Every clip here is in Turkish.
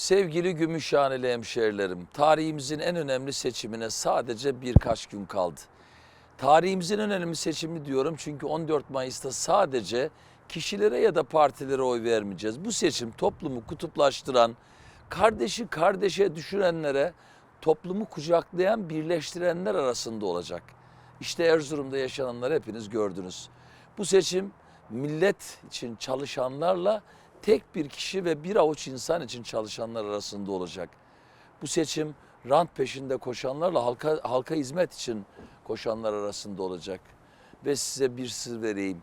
Sevgili Gümüşhaneli hemşehrilerim, tarihimizin en önemli seçimine sadece birkaç gün kaldı. Tarihimizin önemli seçimi diyorum çünkü 14 Mayıs'ta sadece kişilere ya da partilere oy vermeyeceğiz. Bu seçim toplumu kutuplaştıran, kardeşi kardeşe düşürenlere, toplumu kucaklayan, birleştirenler arasında olacak. İşte Erzurum'da yaşananları hepiniz gördünüz. Bu seçim millet için çalışanlarla tek bir kişi ve bir avuç insan için çalışanlar arasında olacak. Bu seçim rant peşinde koşanlarla halka, halka hizmet için koşanlar arasında olacak. Ve size bir sır vereyim.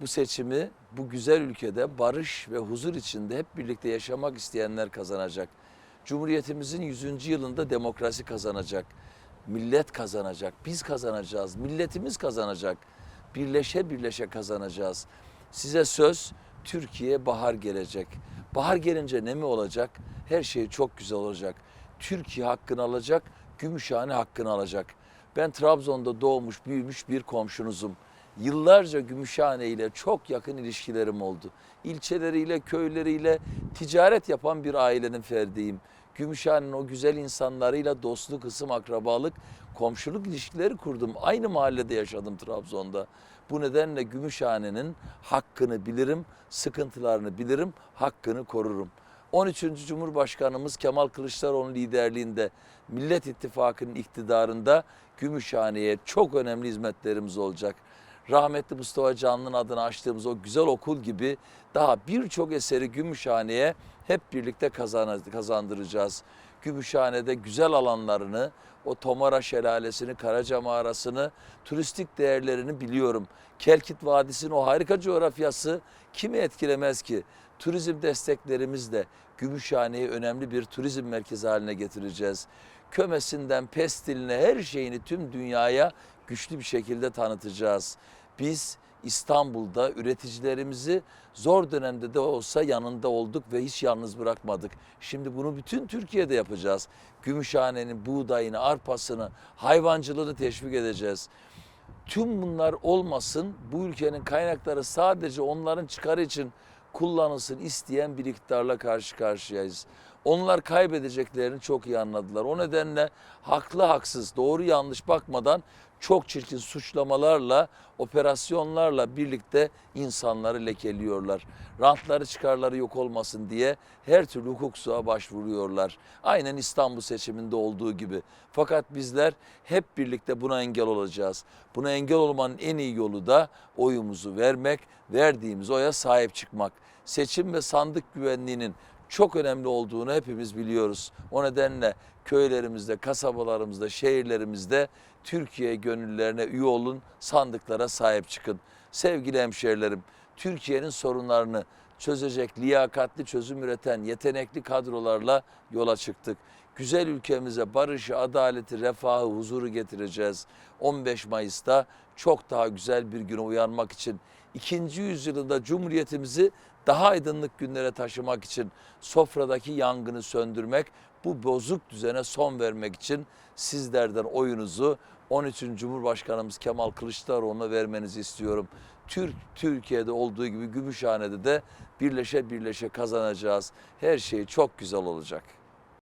Bu seçimi bu güzel ülkede barış ve huzur içinde hep birlikte yaşamak isteyenler kazanacak. Cumhuriyetimizin 100. yılında demokrasi kazanacak. Millet kazanacak. Biz kazanacağız. Milletimiz kazanacak. Birleşe birleşe kazanacağız. Size söz Türkiye bahar gelecek. Bahar gelince ne mi olacak? Her şey çok güzel olacak. Türkiye hakkını alacak, Gümüşhane hakkını alacak. Ben Trabzon'da doğmuş, büyümüş bir komşunuzum. Yıllarca Gümüşhane ile çok yakın ilişkilerim oldu. İlçeleriyle, köyleriyle ticaret yapan bir ailenin ferdiyim. Gümüşhane'nin o güzel insanlarıyla dostluk, ısım, akrabalık, komşuluk ilişkileri kurdum. Aynı mahallede yaşadım Trabzon'da. Bu nedenle Gümüşhane'nin hakkını bilirim, sıkıntılarını bilirim, hakkını korurum. 13. Cumhurbaşkanımız Kemal Kılıçdaroğlu liderliğinde Millet İttifakı'nın iktidarında Gümüşhane'ye çok önemli hizmetlerimiz olacak. Rahmetli Mustafa Canlı'nın adını açtığımız o güzel okul gibi daha birçok eseri Gümüşhane'ye hep birlikte kazan- kazandıracağız. Gümüşhane'de güzel alanlarını, o Tomara Şelalesi'ni, Karaca Mağarası'nı, turistik değerlerini biliyorum. Kelkit Vadisi'nin o harika coğrafyası kimi etkilemez ki? Turizm desteklerimizle Gümüşhane'yi önemli bir turizm merkezi haline getireceğiz. Kömesinden pestiline her şeyini tüm dünyaya güçlü bir şekilde tanıtacağız. Biz İstanbul'da üreticilerimizi zor dönemde de olsa yanında olduk ve hiç yalnız bırakmadık. Şimdi bunu bütün Türkiye'de yapacağız. Gümüşhane'nin buğdayını, arpasını, hayvancılığını teşvik edeceğiz. Tüm bunlar olmasın, bu ülkenin kaynakları sadece onların çıkarı için kullanılsın isteyen bir iktidarla karşı karşıyayız. Onlar kaybedeceklerini çok iyi anladılar. O nedenle haklı haksız, doğru yanlış bakmadan çok çirkin suçlamalarla, operasyonlarla birlikte insanları lekeliyorlar. Rantları çıkarları yok olmasın diye her türlü hukuksuğa başvuruyorlar. Aynen İstanbul seçiminde olduğu gibi. Fakat bizler hep birlikte buna engel olacağız. Buna engel olmanın en iyi yolu da oyumuzu vermek, verdiğimiz oya sahip çıkmak. Seçim ve sandık güvenliğinin çok önemli olduğunu hepimiz biliyoruz. O nedenle köylerimizde, kasabalarımızda, şehirlerimizde Türkiye gönüllerine üye olun, sandıklara sahip çıkın. Sevgili hemşehrilerim, Türkiye'nin sorunlarını çözecek liyakatli çözüm üreten yetenekli kadrolarla yola çıktık. Güzel ülkemize barışı, adaleti, refahı, huzuru getireceğiz. 15 Mayıs'ta çok daha güzel bir güne uyanmak için ikinci yüzyılında Cumhuriyetimizi daha aydınlık günlere taşımak için sofradaki yangını söndürmek, bu bozuk düzene son vermek için sizlerden oyunuzu 13. Cumhurbaşkanımız Kemal Kılıçdaroğlu'na vermenizi istiyorum. Türk Türkiye'de olduğu gibi Gümüşhane'de de birleşe birleşe kazanacağız. Her şey çok güzel olacak.